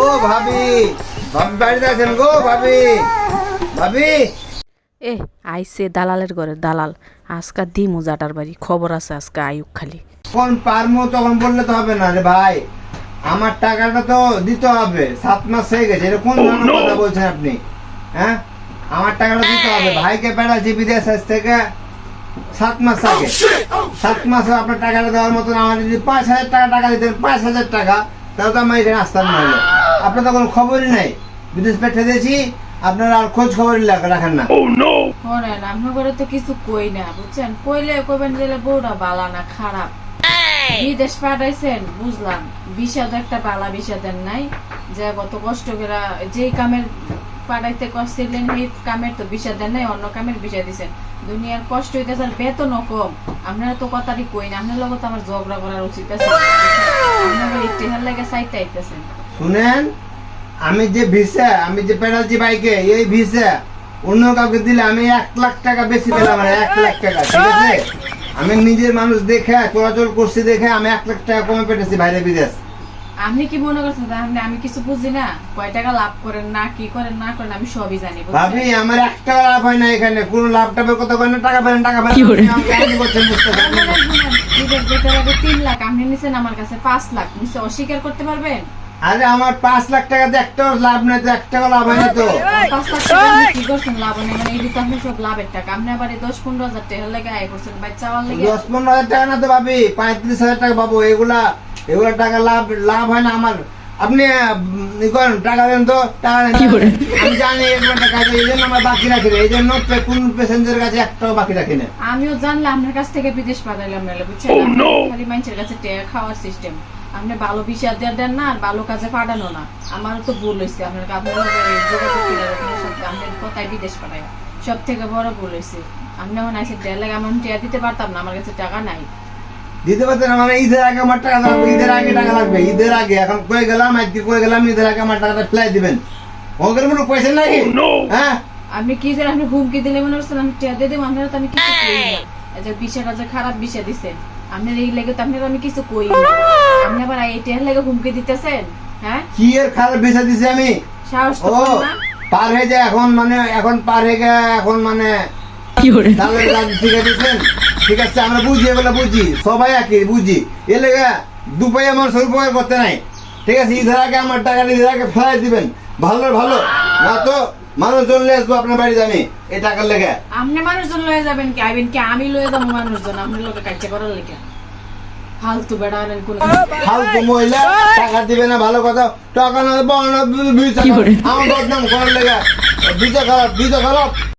ও ভাবি ভাবি বাড়িতে আছেন গো ভাবি ভাবি। এ আইসে দালালের ঘরে দালাল। আজকা দি মোজাটার বাড়ি খবর আছে আজকে আয়ুক খালি। কোন পারমো তখন বললে তো হবে না রে ভাই। আমার টাকাটা তো দিতে হবে সাত মাস হয়ে গেছে। এটা কোন ধরনের কথা বলছেন আপনি? হ্যাঁ? আমার টাকাটা দিতে হবে। ভাইকে পেড়াচ্ছি বিদেশ আজ থেকে সাত মাস আগে। সাত মাসে আপনার টাকাটা দেওয়ার মতন আমার যদি পাঁচ হাজার টাকা টাকা দিতেন পাঁচ হাজার টাকা তাহলে তো আমার এখানে আসতাম না হলে আপনার কোনো খবরই নাই। বিদেশ পেঠে দিয়েছি আপনারা আর খোঁজ খবরই লাগ- রাখেন না। আপনার ঘরে তো কিছু কই না বুঝছেন? কইলে কইবেন যে বউটা বালা না খারাপ। বিদেশ পাঠাইছেন বুঝলাম। বিষাদ একটা বালা বিষাদের নাই। যে কত কষ্ট করে যেই কামের পাঠাইতে করছিলেন সেই কামের তো দেন নাই অন্য কামের বিষয় দিছেন। দুনিয়ার কষ্ট হইতেছে আর বেতনও কম। আপনারা তো কথাটি কই না আপনার লগত আমার ঝগড়া করার উচিত আছে। আপনার একটু হেল লাগে চাইতে আইতেছেন। শুনেন আমি যে ভিসা আমি যে পেডালছি বাইকে এই ভিসা অন্য কাউকে দিলে আমি এক লাখ টাকা বেশি পেলাম মানে এক লাখ টাকা ঠিক আছে? আমি নিজের মানুষ দেখে চলাচল করছি দেখে আমি এক লাখ টাকা কমে পেটেছি বাইরে বিদেশ। আপনি কি মনে করছেন তাহলে আমি কিছু বুঝি না? কয় টাকা লাভ করেন না কি করেন না করেন আমি সবই জানি? ভাবি আমার এক টাকা লাভ হয় না এখানে কোনো লাভ কথা বলেন টাকা পেলেন টাকা পেলেন আপনি করছেন বুঝতে পারছেন লাখ আপনি নিছেন আমার কাছে পাঁচ লাখ নিশ্চয় অস্বীকার করতে পারবেন? আরে আমার পাঁচ লাখ টাকা তো একটাও লাভ নেই তো এক টাকা লাভ হয়নি না তো পাঁচ লাখ টাকা কি করছেন? লাভ নেই মানে এই তো আপনি সব লাভের টাকা। আপনি আবার এই দশ পনেরো হাজার টাকা লেগে আয় করছেন বাচ্চা আমার লেগে। দশ পনেরো হাজার টাকা না তো ভাবি পঁয়ত্রিশ হাজার টাকা পাবো এগুলা এগুলা টাকা লাভ লাভ হয় না আমার। আপনি করেন টাকা দেন তো টাকা দেন। আমি জানি এগুলো টাকা আছে, এই জন্য আমার বাকি রাখি না এই জন্য কোন কাছে একটাও বাকি রাখি না। আমিও জানলে আপনার কাছ থেকে বিদেশ পাঠাইলাম নাহলে বুঝছেন? খালি মানুষের কাছে টাকা খাওয়ার সিস্টেম আপনি ভালো বিষয় দিয়ে দেন না আর ভালো কাজে পাঠানো না। আমারও তো ভুল হয়েছে আপনার আপনার কথায় বিদেশ পাঠায় সব থেকে বড় ভুল হয়েছে আপনি এখন আইসে দেড় লাগে আমার টিয়া দিতে পারতাম না আমার কাছে টাকা নাই। দিতে পারতেন না, মানে ঈদের আগে আমার টাকা লাগবে ঈদের আগে টাকা লাগবে ঈদের আগে। এখন কয়ে গেলাম আজকে কয়ে গেলাম ঈদের আগে আমার টাকাটা ফেলাই দিবেন। ওদের কোনো পয়সা নাই? হ্যাঁ? আপনি কি যে আপনি হুমকি দিলে মনে করছেন আমি টিয়া দিয়ে দেবো আপনারা তো আমি কিছু কই না। এই যে বিষয়টা যে খারাপ বিষয় দিছেন আপনার এই লেগে তো আপনারা আমি কিছু কই না। আপনি আবার এই টিয়ার লেগে হুমকি দিতেছেন হ্যাঁ? কি এর খারাপ ভিসা দিছি আমি? সাহস তো না। পার হয়ে যায় এখন মানে এখন পার হয়ে গেছে এখন মানে ঠিক আছে আমরা বুঝি এগুলো বুঝি। সবাই একই বুঝি। এ লেগে দুপাই আমার সরুপকার করতে নাই। ঠিক আছে ঈদের আগে আমার টাকা ঈদের আগে ফেলাই দিবেন। ভালো ভালো। না তো মানুষ চলে আসব আপনার বাড়িতে আমি এই টাকার লেগে। আপনি মানুষজন লয়ে যাবেন কি? আইবেন কি আমি লয়ে যাব মানুষজন? আপনার লোকে কাজ করার লেগে? ফালতু বেড়া আনেন কোনো ফালতু মহিলা টাকা দিবে না ভালো কথা। টাকা না আমার বদনাম করার লেগে। খারাপ খারাপ